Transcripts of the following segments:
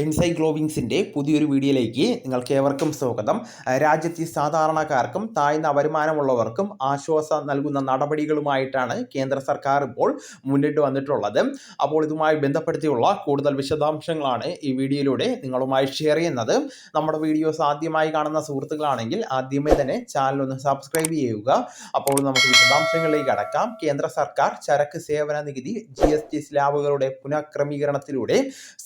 എൻസൈക്ലോവിങ്സിന്റെ പുതിയൊരു വീഡിയോയിലേക്ക് നിങ്ങൾക്ക് ഏവർക്കും സ്വാഗതം. രാജ്യത്തെ സാധാരണക്കാർക്കും താഴ്ന്ന വരുമാനമുള്ളവർക്കും ആശ്വാസം നൽകുന്ന നടപടികളുമായിട്ടാണ് കേന്ദ്ര സർക്കാർ ഇപ്പോൾ മുന്നിട്ട് വന്നിട്ടുള്ളത്. അപ്പോൾ ഇതുമായി ബന്ധപ്പെടുത്തിയുള്ള കൂടുതൽ വിശദാംശങ്ങളാണ് ഈ വീഡിയോയിലൂടെ നിങ്ങളുമായി ഷെയർ ചെയ്യുന്നത്. നമ്മുടെ വീഡിയോസ് ആദ്യമായി കാണുന്ന സുഹൃത്തുക്കളാണെങ്കിൽ ആദ്യമേ തന്നെ ചാനൽ ഒന്ന് സബ്സ്ക്രൈബ് ചെയ്യുക. അപ്പോൾ നമുക്ക് വിശദാംശങ്ങളിലേക്ക് അടക്കാം കേന്ദ്ര സർക്കാർ ചരക്ക് സേവന നികുതി ജി എസ് ടി സ്ലാബുകളുടെ പുനഃക്രമീകരണത്തിലൂടെ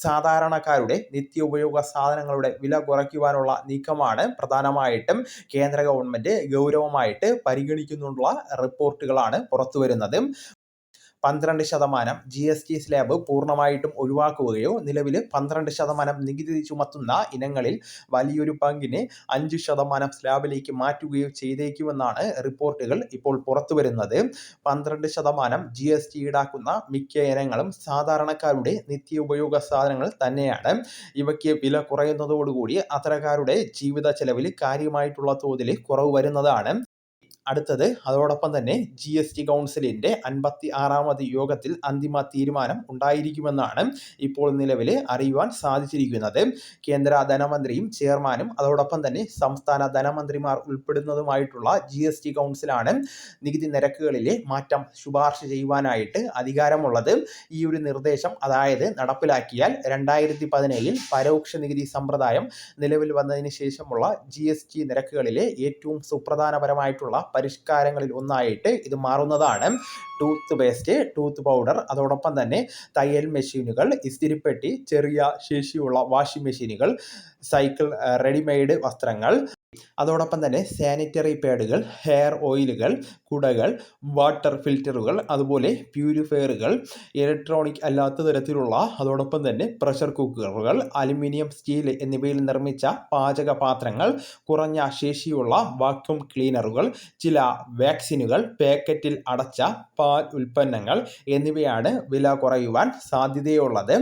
സാധാരണക്കാരുടെ നിത്യോപയോഗ സാധനങ്ങളുടെ വില കുറയ്ക്കുവാനുള്ള നീക്കമാണ് പ്രധാനമായിട്ടും കേന്ദ്ര ഗവൺമെന്റ് ഗൗരവമായിട്ട് പരിഗണിക്കുന്നുള്ള റിപ്പോർട്ടുകളാണ് പുറത്തുവരുന്നത്. പന്ത്രണ്ട് ശതമാനം ജി എസ് ടി സ്ലാബ് പൂർണമായിട്ടും ഒഴിവാക്കുകയോ നിലവിൽ പന്ത്രണ്ട് ശതമാനം നികുതി ചുമത്തുന്ന ഇനങ്ങളിൽ വലിയൊരു പങ്കിനെ അഞ്ച് ശതമാനം സ്ലാബിലേക്ക് മാറ്റുകയോ ചെയ്തേക്കുമെന്നാണ് റിപ്പോർട്ടുകൾ ഇപ്പോൾ പുറത്തുവരുന്നത്. പന്ത്രണ്ട് ശതമാനം ജി എസ് ടി ഈടാക്കുന്ന മിക്ക ഇനങ്ങളും സാധാരണക്കാരുടെ നിത്യോപയോഗ സാധനങ്ങൾ തന്നെയാണ്. ഇവയ്ക്ക് വില കുറയുന്നതോടുകൂടി അത്തരക്കാരുടെ ജീവിത ചെലവിൽ കാര്യമായിട്ടുള്ള തോതിൽ കുറവ് വരുന്നതാണ്. അടുത്തത് അതോടൊപ്പം തന്നെ ജി എസ് ടി കൗൺസിലിന്റെ അൻപത്തി ആറാമത് യോഗത്തിൽ അന്തിമ തീരുമാനം ഉണ്ടായിരിക്കുമെന്നാണ് ഇപ്പോൾ നിലവിൽ അറിയുവാൻ സാധിച്ചിരിക്കുന്നത്. കേന്ദ്ര ധനമന്ത്രിയും ചെയർമാനും അതോടൊപ്പം തന്നെ സംസ്ഥാന ധനമന്ത്രിമാർ ഉൾപ്പെടുന്നതുമായിട്ടുള്ള ജി എസ് ടി കൗൺസിലാണ് നികുതി നിരക്കുകളിലെ മാറ്റം ശുപാർശ ചെയ്യുവാനായിട്ട് അധികാരമുള്ളത്. ഈ ഒരു നിർദ്ദേശം അതായത് നടപ്പിലാക്കിയാൽ രണ്ടായിരത്തി പതിനേഴിൽ പരോക്ഷ നികുതി സമ്പ്രദായം നിലവിൽ വന്നതിന് ശേഷമുള്ള ജി നിരക്കുകളിലെ ഏറ്റവും സുപ്രധാനപരമായിട്ടുള്ള പരിഷ്കാരങ്ങളിൽ ഒന്നായിട്ട് ഇത് മാറുന്നതാണ്. ടൂത്ത് പേസ്റ്റ് ടൂത്ത് പൗഡർ അതോടൊപ്പം തന്നെ തയ്യൽ മെഷീനുകൾ ഇസ്തിരിപ്പെട്ടി ചെറിയ ശേഷിയുള്ള വാഷിംഗ് മെഷീനുകൾ സൈക്കിൾ റെഡിമെയ്ഡ് വസ്ത്രങ്ങൾ. അതോടൊപ്പം തന്നെ സാനിറ്ററി പാഡുകൾ ഹെയർ ഓയിലുകൾ കുടകൾ വാട്ടർ ഫിൽറ്ററുകൾ അതുപോലെ പ്യൂരിഫയറുകൾ ഇലക്ട്രോണിക് അല്ലാത്ത തരത്തിലുള്ള അതോടൊപ്പം തന്നെ പ്രഷർ കുക്കറുകൾ അലുമിനിയം സ്റ്റീൽ എന്നിവയിൽ നിർമ്മിച്ച പാചക പാത്രങ്ങൾ കുറഞ്ഞ ശേഷിയുള്ള വാക്യൂം ക്ലീനറുകൾ ചില വാക്സിനുകൾ പാക്കറ്റിൽ അടച്ച പാൽ ഉൽപ്പന്നങ്ങൾ എന്നിവയാണ് വില കുറയുവാൻ സാധ്യതയുള്ളത്.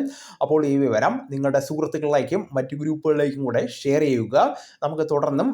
അപ്പോൾ ഈ വിവരം നിങ്ങളുടെ സുഹൃത്തുക്കളിലേക്കും മറ്റു ഗ്രൂപ്പുകളിലേക്കും കൂടെ ഷെയർ ചെയ്യുക. നമുക്ക് തുടർന്നും